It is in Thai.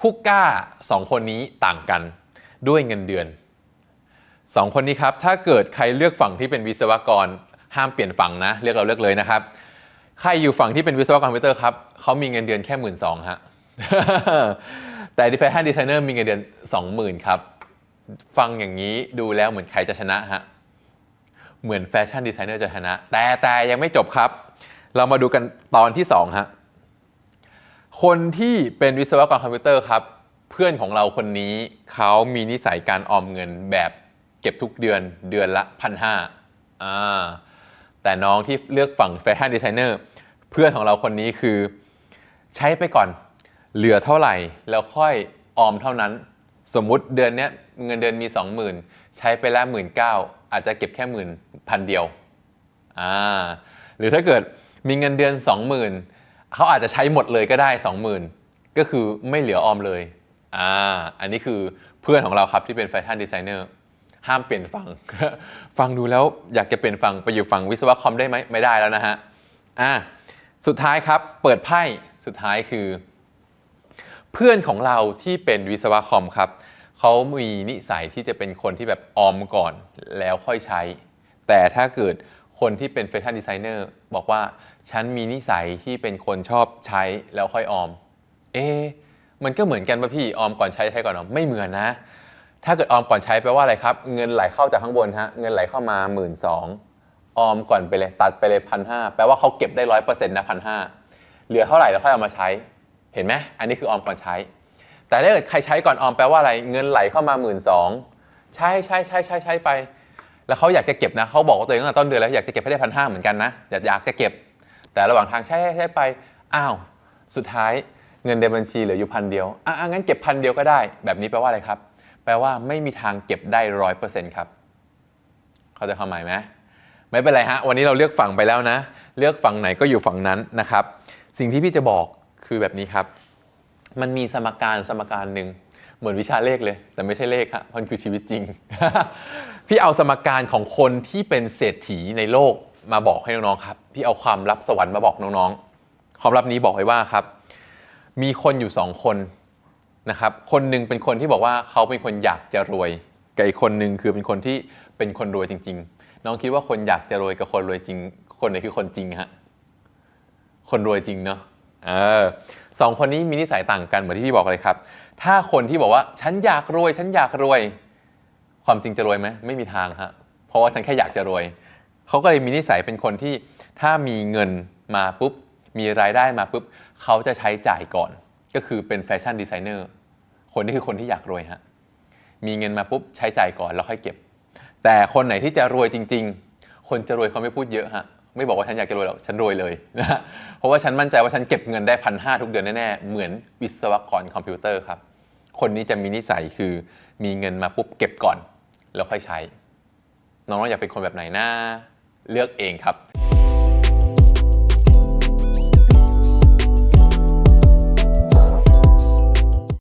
ผู้กล้าสองคนนี้ต่างกันด้วยเงินเดือนสองคนนี้ครับ ถ้าเกิดใครเลือกฝั่งที่เป็นวิศวกร ห้ามเปลี่ยนฝั่งนะเลือกเราเลือกเลยนะครับ ใครอยู่ฝั่งที่เป็นวิศวกรคอมพิวเตอร์ครับเขามีเงินเดือนแค่หมื่นสองฮะแต่ดีไซน์ดีไซเนอร์มีเงินเดือนสองหมื่นครับ ฟังอย่างนี้ดูแล้วเหมือนใครจะชนะฮะเหมือนแฟชั่นดีไซเนอร์จะชนะ แต่แต่ยังไม่จบครับ เรามาดูกันตอนที่2ฮะ คนที่เป็นวิศวกรคอมพิวเตอร์ครับ เพื่อนของเราคนนี้เขามีนิสัยการออมเงินแบบเก็บทุกเดือนเดือนละพันห้าอ่าแต่น้องที่เลือกฝั่งแฟชั่นดีไซเนอร์เพื่อนของเราคนนี้คือ ใช้ไปก่อนเหลือเท่าไหร่ แล้วค่อยออมเท่านั้น สมมุติเดือนนี้เงินเดือนมี 20,000 ใช้ไปแล้วหมื่นเอาจจะเก็บแค่หมื่นพันเดียวอ่าหรือถ้าเกิดมีเงินเดือน 20,000 เขาอาจจะใช้หมดเลยก็ได้ 20,000 ก็คือไม่เหลือออมเลยอ่าอันนี้คือเพื่อนของเราครับที่เป็นแฟชั่นดีไซเนอร์ห้ามเปลี่ยนฝั่งฟังดูแล้วอยากจะเปลี่ยนฝั่งไปอยู่ฝั่งวิศวะคอมได้ไหมไม่ได้แล้วนะฮะอ่าสุดท้ายครับเปิดไพ่สุดท้ายคือ เพื่อนของเราที่เป็นวิศวะคอมครับเขามีนิสัยที่จะเป็นคนที่แบบออมก่อนแล้วค่อยใช้ แต่ถ้าเกิด คนที่เป็นแฟชั่นดีไซเนอร์บอกว่า ฉันมีนิสัยที่เป็นคนชอบใช้แล้วค่อยออม เอ๊มันก็เหมือนกันป่ะพี่ออมก่อนใช้ใช้ก่อนออมไม่เหมือนนะ ถ้าเกิดออมก่อนใช้แปลว่าอะไรครับ เงินไหลเข้าจากข้างบนฮะเงินไหลเข้ามา1 2ื่นออมก่อนไปเลยตัดไปเลยพันห้าแปลว่าเขาเก็บได้ร้อยเปอร์เซ็นต์นะพันห้าเหลือเท่าไหร่แล้วค่อยเอามาใช้ เห็นไหมอันนี้คือออมก่อนใช้ แต่ถ้าเกิดใครใช้ก่อนออมแปลว่าอะไรเงินไหลเข้ามา1 2ื่นใช้ใช้ใช้ใช้ใช้ไป แล้วเขาอยากจะเก็บนะเขาบอกว่าตัวเองตั้งแต่ต้นเดือนแล้วอยากจะเก็บให้ได้พันห้าเหมือนกันนะอยากอยากจะเก็บ แต่ระหว่างทางใช้ใช้ไปอ้าวสุดท้ายเงินในบัญชีเหลืออยู่พันเดียวอะงั้นเก็บพันเดียวก็ได้ แบบนี้แปลว่าอะไรครับ แปลว่าไม่มีทางเก็บได้ร้อยเปอร์เซ็นต์ครับ เขาใจะความหมายไหมไม่เป็นไรฮะ วันนี้เราเลือกฝั่งไปแล้วนะ เลือกฝั่งไหนก็อยู่ฝั่งนั้นนะครับ สิ่งที่พี่จะบอกคือแบบนี้ครับ มันมีสมการสมการหนึ่ง เหมือนวิชาเลขเลย แต่ไม่ใช่เลขครับมันคือชีวิตจริง พี่เอาสมการของคนที่เป็นเศรษฐีในโลกมาบอกให้น้องๆครับ พี่เอาความลับสวรรค์มาบอกน้องๆ ความลับนี้บอกไว้ว่าครับ มีคนอยู่สองคนนะครับ คนหนึ่งเป็นคนที่บอกว่าเขาเป็นคนอยากจะรวยกับอีกคนหนึ่งคือเป็นคนที่เป็นคนรวยจริง ๆ น้องคิดว่าคนอยากจะรวยกับคนรวยจริง คนไหนคือคนจริงฮะ คนรวยจริงเนาะ เออ สองคนนี้มีนิสัยต่างกันเหมือนที่พี่บอกเลยครับ ถ้าคนที่บอกว่าฉันอยากรวย ฉันอยากรวย ความจริงจะรวยไหมไม่มีทางฮะเพราะว่าฉันแค่อยากจะรวยเขาก็เลยมีนิสัยเป็นคนที่ถ้ามีเงินมาปุ๊บมีรายได้มาปุ๊บเขาจะใช้จ่ายก่อน ก็คือเป็นแฟชั่นดีไซเนอร์คนนี้คือคนที่อยากรวยฮะมีเงินมาปุ๊บใช้จ่ายก่อนแล้วค่อยเก็บ แต่คนไหนที่จะรวยจริง ๆ คนจะรวยเขาไม่พูดเยอะฮะ ไม่บอกว่าฉันอยากจะรวยหรอกฉันรวยเลยนะเพราะว่าฉันมั่นใจว่าฉันเก็บเงินได้พันห้าทุกเดือนแน่ๆเหมือนวิศวกรคอมพิวเตอร์ครับ คนนี้จะมีนิสัยคือมีเงินมาปุ๊บเก็บก่อน แล้วค่อยใช้ น้องๆอยากเป็นคนแบบไหนนะเลือกเองครับ